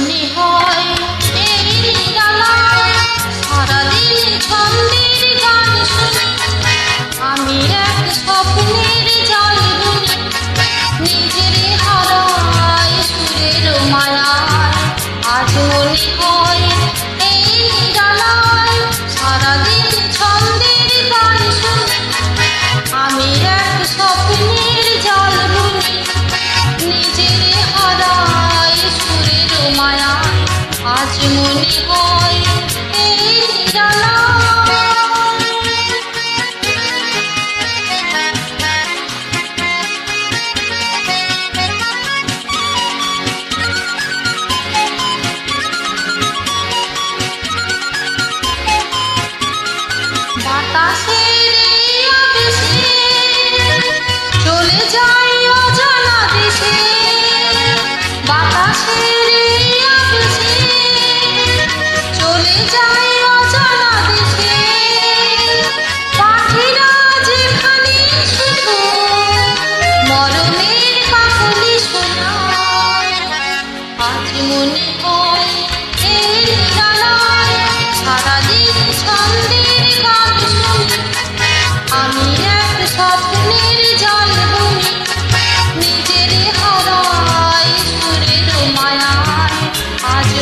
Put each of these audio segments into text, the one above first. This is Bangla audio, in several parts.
মনে হয় Ashley.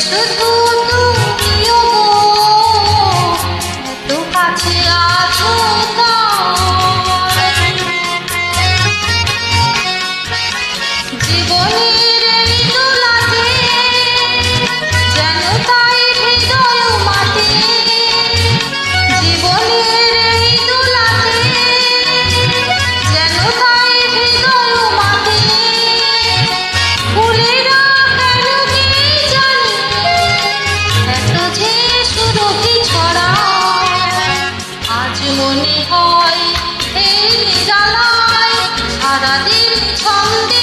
শুধু মনে হয় এই নিরালায় সারাদিন ছন্দে